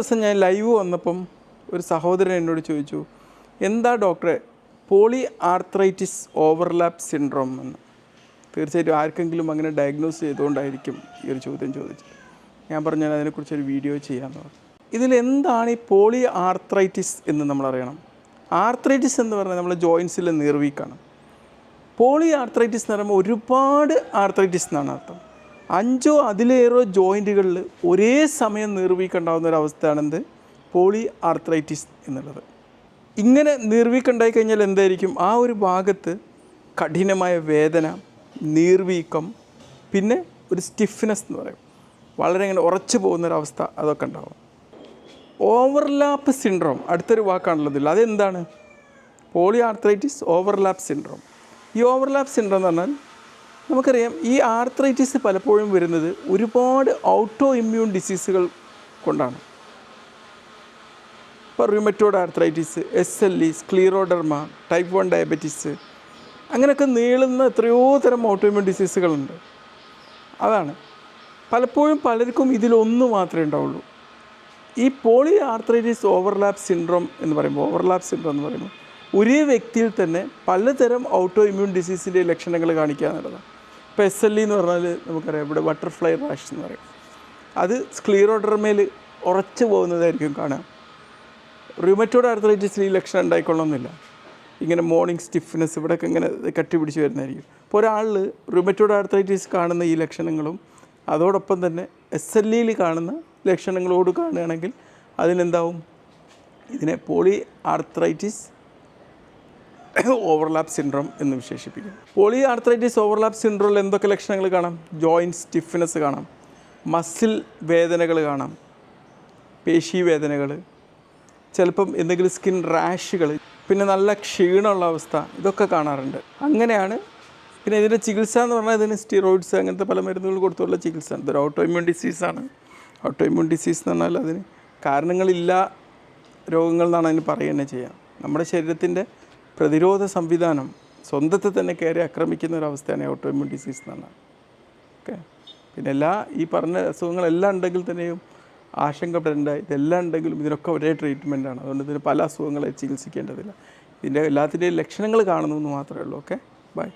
ദിവസം ഞാൻ ലൈവ് വന്നപ്പം ഒരു സഹോദരൻ എന്നോട് ചോദിച്ചു എന്താ ഡോക്ടറെ പോളി ആർത്രൈറ്റിസ് ഓവർലാപ്പ് സിൻഡ്രോം എന്ന്? തീർച്ചയായിട്ടും ആർക്കെങ്കിലും അങ്ങനെ ഡയഗ്നോസ് ചെയ്തുകൊണ്ടായിരിക്കും ഈ ഒരു ചോദ്യം ചോദിച്ചത്. ഞാൻ പറഞ്ഞു ഞാൻ അതിനെക്കുറിച്ചൊരു വീഡിയോ ചെയ്യാമെന്ന് പറഞ്ഞു. ഇതിലെന്താണ് ഈ പോളി ആർത്രൈറ്റിസ് എന്ന് നമ്മൾ അറിയണം? ആർത്രൈറ്റിസ് എന്ന് പറഞ്ഞാൽ നമ്മൾ ജോയിൻസിലെ നീർവീക്കാണ്. പോളി ആർത്രൈറ്റിസ് എന്ന് പറയുമ്പോൾ ഒരുപാട് ആർത്രൈറ്റിസ് എന്നാണ് അർത്ഥം. അഞ്ചോ അതിലേറെ ജോയിന്റുകളിൽ ഒരേ സമയം നീർവീക്കുണ്ടാകുന്ന ഒരു അവസ്ഥയാണെന്ത്? പോളി ആർത്രൈറ്റിസ് എന്നുള്ളത്. ഇങ്ങനെ നീർവീക്കുണ്ടായി കഴിഞ്ഞാൽ എന്തായിരിക്കും? ആ ഒരു ഭാഗത്ത് കഠിനമായ വേദന നീർവീക്കം പിന്നെ ഒരു സ്റ്റിഫ്നെസ് എന്ന് പറയും. വളരെ ഇങ്ങനെ ഉറച്ചു പോകുന്നൊരവസ്ഥ അതൊക്കെ ഉണ്ടാവും. ഓവർലാപ്പ് സിൻഡ്രോം അടുത്തൊരു വാക്കാണുള്ളതില്ല അതെന്താണ്? പോളി ആർത്രൈറ്റിസ് ഓവർലാപ്പ് സിൻഡ്രോം ഈ ഓവർലാപ്പ് സിൻഡ്രോം എന്ന് പറഞ്ഞാൽ നമുക്കറിയാം ഈ ആർത്രൈറ്റിസ് പലപ്പോഴും വരുന്നത് ഒരുപാട് ഔട്ടോ ഇമ്മ്യൂൺ ഡിസീസുകൾ കൊണ്ടാണ്. ഇപ്പോൾ rheumatoid arthritis S L E scleroderma type one diabetes അങ്ങനെയൊക്കെ നീളുന്ന എത്രയോ തരം ഓട്ടോഇമ്യൂൺ ഡിസീസുകളുണ്ട് അതാണ്. പലപ്പോഴും പലർക്കും ഇതിലൊന്ന് മാത്രമേ ഉണ്ടാവുള്ളൂ. ഈ പോളി ആർത്രൈറ്റിസ് ഓവർലാപ്പ് സിൻഡ്രോം എന്ന് പറയുമ്പോൾ ഓവർലാപ്പ് സിൻഡ്രോം എന്ന് പറയുമ്പോൾ ഒരേ വ്യക്തിയിൽ തന്നെ പലതരം ഔട്ടോ ഇമ്മ്യൂൺ ഡിസീസിന്റെ ലക്ഷണങ്ങൾ കാണിക്കുക എന്നുള്ളതാണ്. ഇപ്പോൾ എന്ന് പറഞ്ഞാൽ നമുക്കറിയാം ഇവിടെ ബട്ടർഫ്ലൈ റാഷ് എന്ന് പറയും. അത് സ്ക്ലീറോഡർമേൽ ഉറച്ചു പോകുന്നതായിരിക്കും കാണാം റൂമറ്റോഡ് ആർത്രൈറ്റിസിൽ ഈ ലക്ഷണം ഉണ്ടായിക്കൊള്ളണമെന്നില്ല. ഇങ്ങനെ മോർണിംഗ് സ്റ്റിഫ്നെസ് ഇവിടെയൊക്കെ ഇങ്ങനെ കട്ടിപിടിച്ച് വരുന്നതായിരിക്കും. അപ്പോൾ ഒരാളിൽ റുമറ്റോഡ് ആർത്രൈറ്റിസ് കാണുന്ന ഈ ലക്ഷണങ്ങളും അതോടൊപ്പം തന്നെ എസ് എൽ ഇയിൽ കാണുന്ന ലക്ഷണങ്ങളോട് കാണുകയാണെങ്കിൽ അതിനെന്താവും? ഇതിനെ പോളി ആർത്രൈറ്റിസ് ഓവർലാപ്പ് സിൻഡ്രോം എന്ന് വിശേഷിപ്പിക്കും പോളി ആർത്രൈറ്റിസ് ഓവർലാപ്പ് സിൻഡ്രോമിൽ എന്തൊക്കെ ലക്ഷണങ്ങൾ കാണാം? ജോയിന്റ് സ്റ്റിഫ്നെസ് കാണാം. മസിൽ വേദനകൾ കാണാം. പേശി വേദനകൾ. ചിലപ്പം എന്തെങ്കിലും സ്കിൻ റാഷുകൾ. പിന്നെ നല്ല ക്ഷീണമുള്ള അവസ്ഥ. ഇതൊക്കെ കാണാറുണ്ട്. അങ്ങനെയാണ്. പിന്നെ ഇതിന്റെ ചികിത്സ എന്ന് പറഞ്ഞാൽ ഇതിന് സ്റ്റിറോയിഡ്സ് അങ്ങനത്തെ പല മരുന്നുകൾ കൊടുത്തുള്ള ചികിത്സ. ഇതൊരു ഓട്ടോ ഇമ്മ്യൂൺ ഡിസീസാണ് ഓട്ടോ ഇമ്മ്യൂൺ ഡിസീസ് എന്ന് പറഞ്ഞാൽ അതിന് കാരണങ്ങളില്ല രോഗങ്ങൾ എന്നാണ് അതിന് പറയുന്നത് ചെയ്യാം. നമ്മുടെ ശരീരത്തിന്റെ പ്രതിരോധ സംവിധാനം സ്വന്തത്തെ തന്നെ കയറി ആക്രമിക്കുന്ന ഒരു അവസ്ഥയാണ് ഓട്ടോ ഇമ്മ്യൂൺ ഡിസീസ് എന്നാണ് ഓക്കെ? പിന്നെ എല്ലാ ഈ പറഞ്ഞ അസുഖങ്ങളെല്ലാം ഉണ്ടെങ്കിൽ തന്നെയും ആശങ്കപ്പെടേണ്ട ഇതെല്ലാം ഉണ്ടെങ്കിലും ഇതിനൊക്കെ ഒരേ ട്രീറ്റ്മെന്റാണ് അതുകൊണ്ട് ഇതിന് പല അസുഖങ്ങളെ ചികിത്സിക്കേണ്ടതില്ല. ഇതിന്റെ എല്ലാത്തിന്റെയും ലക്ഷണങ്ങൾ കാണുന്നു എന്ന് മാത്രമേ ഉള്ളൂ. ഓക്കെ? ബൈ